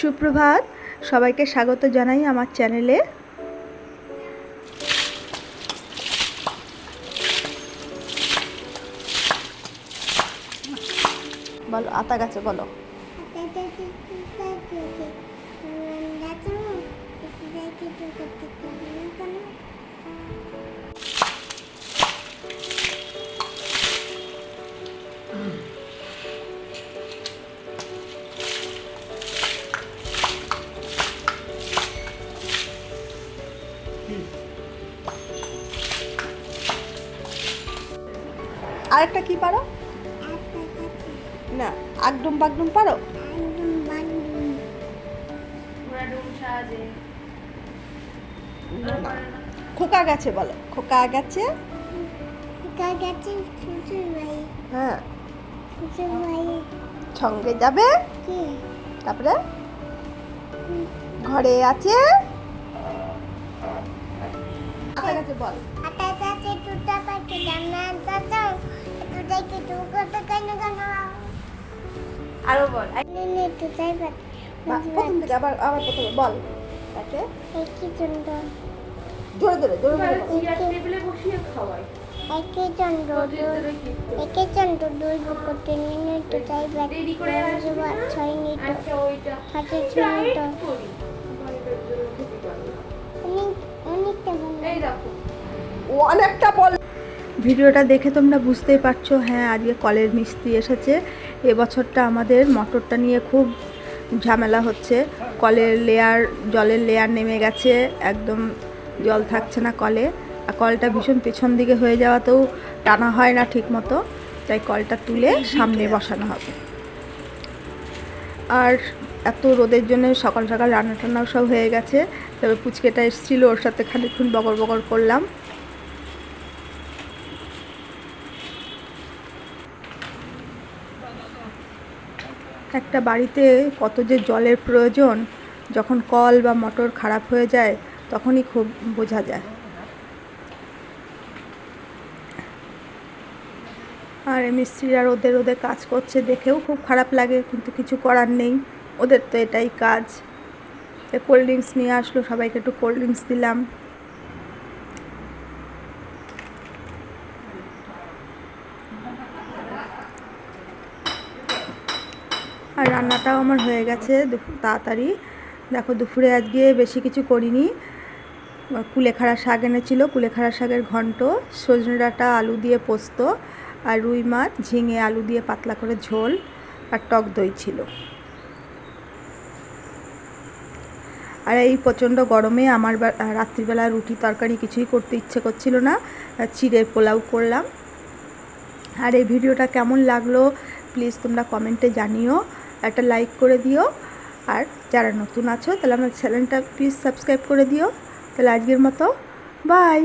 সুপ্রভাত। সবাইকে স্বাগত জানাই আমার চ্যানেলে। বলো আতা গাছে বলো। আরেকটা কি পারো? না, আগডুম বাগডুম পারো? খোকা গেছে বলো, খোকা গেছে? হ্যাঁ। সঙ্গে যাবে? তারপরে? ঘরে আছে? গাছে, বল। আরও বল। প্রথম থেকে আবার আবার প্রথমে বল। তাকে। জোরে জোরে জোরে জোরে বল। টেবিলে বসিয়ে খাওয়াই। একে চন্দ্র একে চন্দ্র দুই বুকতে নিয়ে তো চাই? ছয় ছয় অনেকটা বল ভিডিওটা দেখে তোমরা বুঝতেই পারছ হ্যাঁ আজকে কলের মিস্ত্রি এসেছে। এবছরটা আমাদের মোটরটা নিয়ে খুব ঝামেলা হচ্ছে। কলের লেয়ার জলের লেয়ার নেমে গেছে, একদম জল থাকছে না কলে। আর কলটা ভীষণ পেছন দিকে হয়ে যাওয়াতেও টানা হয় না ঠিক মতো তাই কলটা তুলে সামনে বসানো হবে। আর এত রোদের জন্য সকাল সকাল রান্না টান্নাও সব হয়ে গেছে, তবে পুচকেটা এসেছিল, ওর সাথে খানিক্ষণ বকর বকর করলাম। একটা বাড়িতে কত যে জলের প্রয়োজন, যখন কল বা মোটর খারাপ হয়ে যায়, তখনই খুব বোঝা যায়। আর মিস্ত্রিরা ওদের ওদের কাজ করছে দেখেও খুব খারাপ লাগে, কিন্তু কিছু করার নেই। ওদের তো এটাই কাজ। কোল্ড ড্রিঙ্কস নিয়ে আসলো, সবাইকে একটু কোল্ড ড্রিঙ্কস দিলাম। আর রান্নাটাও আমার হয়ে গেছে তাড়াতাড়ি। দেখো দুপুরে আজকে বেশি কিছু করিনি। কুলেখাড়া শাক এনেছিল, কুলেখাড়া শাকের ঘন্ট, সজনে ডাঁটা, আলু দিয়ে পোস্ত আর রুই মাছ, ঝিঙে, আলু দিয়ে পাতলা করে ঝোল আর টক দই ছিল। আর এই প্রচণ্ড গরমে আমার রাত্রিবেলা রুটি তরকারি কিছুই করতে ইচ্ছে করছিল না। চিড়ে পোলাও করলাম। আর এই ভিডিওটা কেমন লাগল প্লিজ তোমরা কমেন্টে জানিও। একটা লাইক করে দিও। আর যারা নতুন আছো, তাহলে আমার চ্যানেলটা প্লিজ সাবস্ক্রাইব করে দিও। তাহলে আজকের মতো বাই